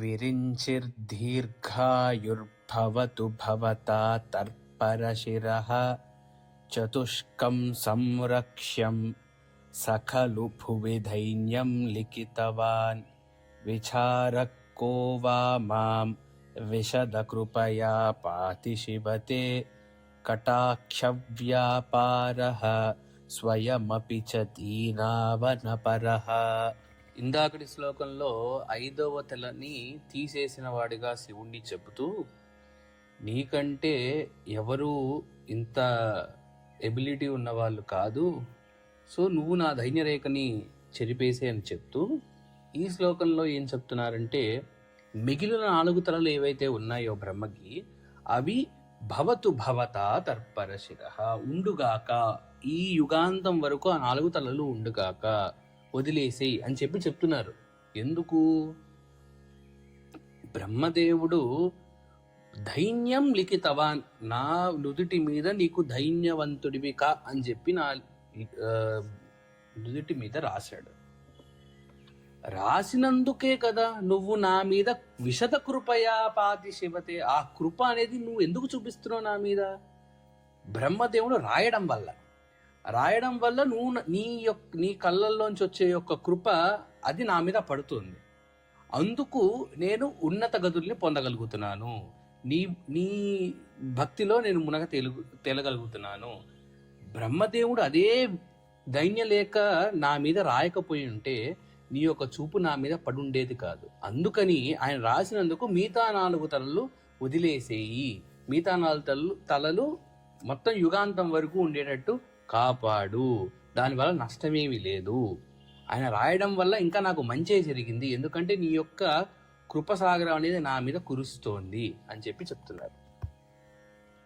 विरिञ्चिर्दीर्घायुर्भवतु भवता तर्परशिरः चतुष्कं संरक्ष्यं स खलु भुवि धैन्यं लिखितवान् विचारः को वा मां विशदकृपया पाति शिवते कटाक्षव्यापारः स्वयमपि च दीनावनपरः ఇందాకటి శ్లోకంలో ఐదవ తెలని తీసేసిన వాడిగా శివుణ్ణి చెబుతూ నీకంటే ఎవరు ఇంత ఎబిలిటీ ఉన్నవాళ్ళు కాదు. సో నువ్వు నా ధైర్యరేఖని చెరిపేసే అని చెప్తూ ఈ శ్లోకంలో ఏం చెప్తున్నారంటే మిగిలిన నాలుగు తలలు ఏవైతే ఉన్నాయో బ్రహ్మకి అవి భవతు భవత తర్పరశిర ఉండుగాక ఈ యుగాంతం వరకు ఆ నాలుగు తలలు ఉండుగాక వదిలేసేయి అని చెప్పి చెప్తున్నారు. ఎందుకు? బ్రహ్మదేవుడు ధైన్యం లిఖితవాన్. నా నుదుటి మీద నీకు ధైన్యవంతుడివి కా అని చెప్పి నా నుదుటి మీద రాశాడు. రాసినందుకే కదా నువ్వు నా మీద విషద కృపయా పాతి శివతే ఆ కృప అనేది నువ్వు ఎందుకు చూపిస్తున్నావు నా మీద? బ్రహ్మదేవుడు రాయడం వల్ల. రాయడం వల్ల నువ్వు నీ యొక్క నీ కళ్ళల్లోంచి వచ్చే యొక్క కృప అది నా మీద పడుతుంది. అందుకు నేను ఉన్నత గదుల్ని పొందగలుగుతున్నాను. నీ నీ భక్తిలో నేను మునగ తెలుగు తేలగలుగుతున్నాను. బ్రహ్మదేవుడు అదే దైన్యలేక నా మీద రాయకపోయి ఉంటే నీ యొక్క చూపు నా మీద పడుండేది కాదు. అందుకని ఆయన రాసినందుకు మిగతా నాలుగు తలలు వదిలేసేయి. మిగతా నాలుగు తలలు తలలు మొత్తం యుగాంతం వరకు ఉండేటట్టు కాపాడు. దానివల్ల నష్టమేమీ లేదు. ఆయన రాయడం వల్ల ఇంకా నాకు మంచే జరిగింది. ఎందుకంటే నీ యొక్క కృపసాగరం అనేది నా మీద కురుస్తోంది అని చెప్పి చెప్తున్నారు.